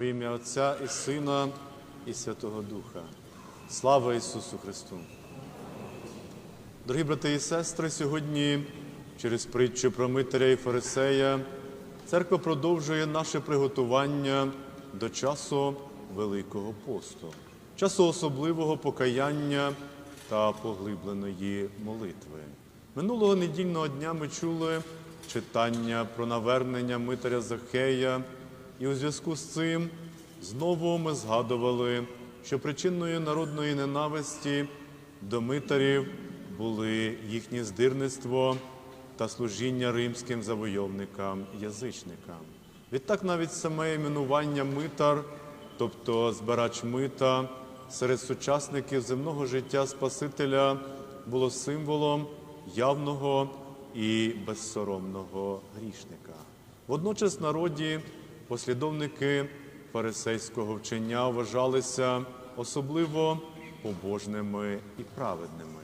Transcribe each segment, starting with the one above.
В ім'я Отця і Сина і Святого Духа. Слава Ісусу Христу! Дорогі брати і сестри, сьогодні через притчу про Митаря і Фарисея церква продовжує наше приготування до часу Великого посту, часу особливого покаяння та поглибленої молитви. Минулого недільного дня ми чули читання про навернення Митаря Захея, і у зв'язку з цим знову ми згадували, що причиною народної ненависті до митарів були їхнє здирництво та служіння римським завойовникам-язичникам. Відтак навіть саме іменування митар, тобто збирач мита, серед сучасників земного життя Спасителя було символом явного і безсоромного грішника. Водночас народі послідовники фарисейського вчення вважалися особливо побожними і праведними,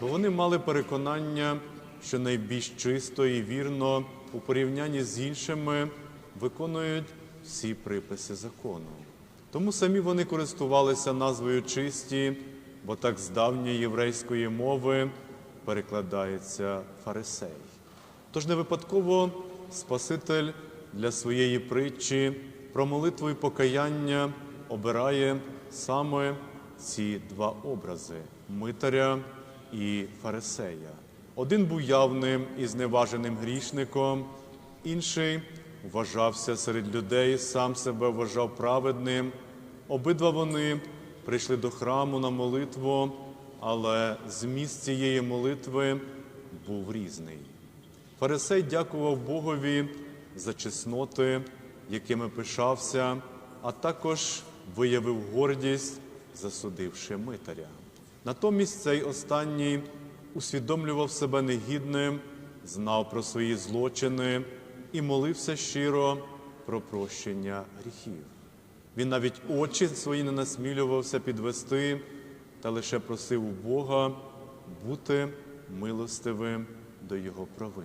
бо вони мали переконання, що найбільш чисто і вірно у порівнянні з іншими виконують всі приписи закону. Тому самі вони користувалися назвою чисті, бо так з давньої єврейської мови перекладається фарисей. Тож не випадково Спаситель для своєї притчі про молитву і покаяння обирає саме ці два образи митаря і фарисея. Один був явним і зневаженим грішником, інший вважався серед людей, сам себе вважав праведним. Обидва вони прийшли до храму на молитву, але зміст цієї молитви був різний. Фарисей дякував Богові за чесноти, якими пишався, а також виявив гордість, засудивши митаря. Натомість цей останній усвідомлював себе негідним, знав про свої злочини і молився щиро про прощення гріхів. Він навіть очі свої не насмілювався підвести та лише просив у Бога бути милостивим до його провин.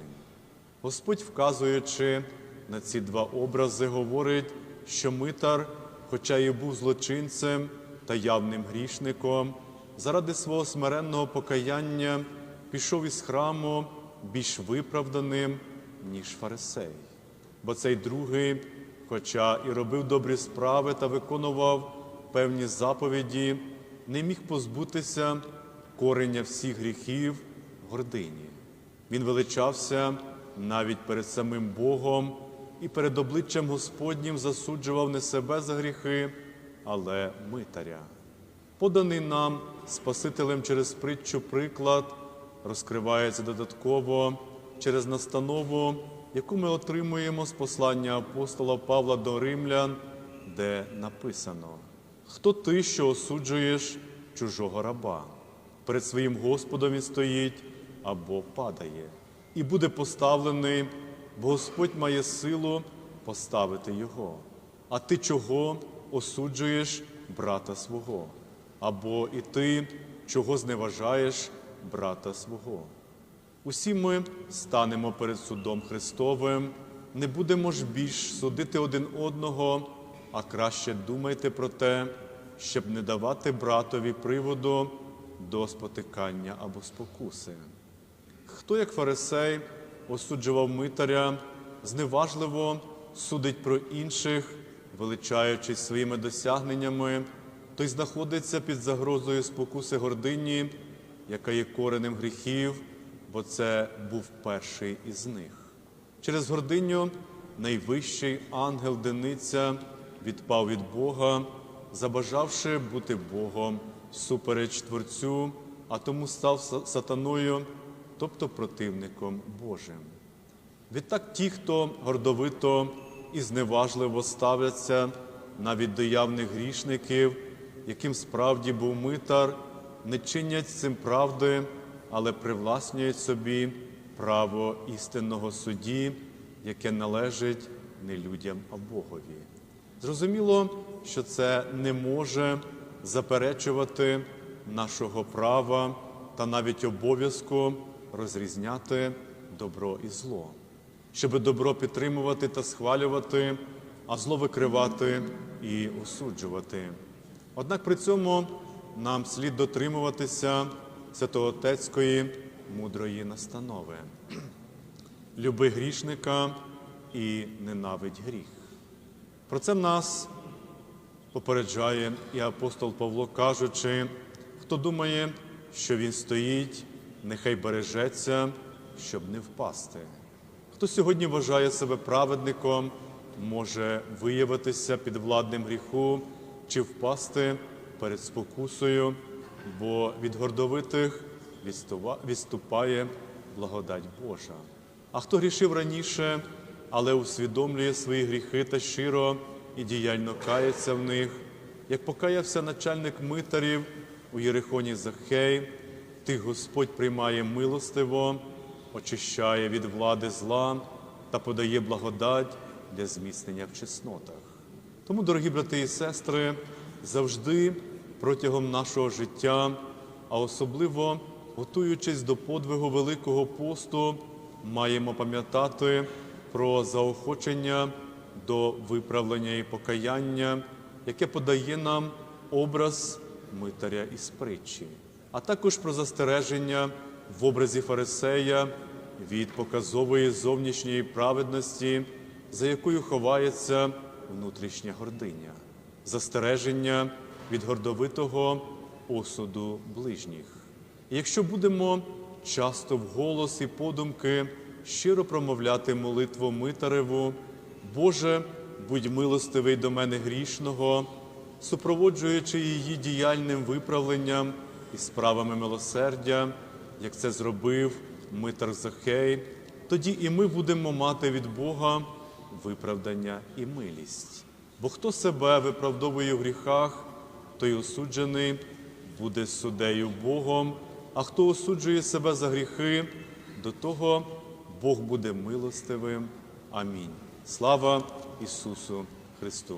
Господь, вказуючи на ці два образи, говорить, що митар, хоча і був злочинцем та явним грішником, заради свого смиренного покаяння пішов із храму більш виправданим, ніж фарисей. Бо цей другий, хоча і робив добрі справи та виконував певні заповіді, не міг позбутися корення всіх гріхів гордині. Він величався навіть перед самим Богом і перед обличчям Господнім засуджував не себе за гріхи, але митаря. Поданий нам Спасителем через притчу приклад розкривається додатково через настанову, яку ми отримуємо з послання апостола Павла до римлян, де написано: Хто ти, що осуджуєш чужого раба? Перед своїм Господом він стоїть або падає, і буде поставлений, бо Господь має силу поставити його. А ти чого осуджуєш брата свого? Або і ти чого зневажаєш брата свого? Усі ми станемо перед судом Христовим, не будемо ж більш судити один одного, а краще думайте про те, щоб не давати братові приводу до спотикання або спокуси. Хто, як фарисей, осуджував митаря, зневажливо судить про інших, величаючись своїми досягненнями, той знаходиться під загрозою спокуси гордині, яка є коренем гріхів, бо це був перший із них. Через гординю найвищий ангел Дениця відпав від Бога, забажавши бути Богом супереч Творцю, а тому став сатаною, тобто противником Божим. Відтак ті, хто гордовито і зневажливо ставляться навіть до явних грішників, яким справді був митар, не чинять цим правди, але привласнюють собі право істинного судді, яке належить не людям, а Богові. Зрозуміло, що це не може заперечувати нашого права та навіть обов'язку розрізняти добро і зло. Щоб добро підтримувати та схвалювати, а зло викривати і осуджувати. Однак при цьому нам слід дотримуватися святоотецької мудрої настанови. Люби грішника і ненавидь гріх. Про це нас попереджає і апостол Павло, кажучи, хто думає, що він стоїть, нехай бережеться, щоб не впасти. Хто сьогодні вважає себе праведником, може виявитися підвладним гріху чи впасти перед спокусою, бо від гордовитих відступає благодать Божа. А хто грішив раніше, але усвідомлює свої гріхи та щиро і діяльно кається в них, як покаявся начальник митарів у Єрихоні Захей, тих Господь приймає милостиво, очищає від влади зла та подає благодать для зміцнення в чеснотах. Тому, дорогі брати і сестри, завжди протягом нашого життя, а особливо готуючись до подвигу Великого посту, маємо пам'ятати про заохочення до виправлення і покаяння, яке подає нам образ митаря із притчі, а також про застереження в образі фарисея від показової зовнішньої праведності, за якою ховається внутрішня гординя, застереження від гордовитого осуду ближніх. І якщо будемо часто вголос і подумки щиро промовляти молитву Митареву, Боже, будь милостивий до мене грішного, супроводжуючи її діяльним виправленням і справами милосердя, як це зробив Митар Захей, тоді і ми будемо мати від Бога виправдання і милість. Бо хто себе виправдовує в гріхах, той осуджений буде суддею Богом, а хто осуджує себе за гріхи, до того Бог буде милостивим. Амінь. Слава Ісусу Христу!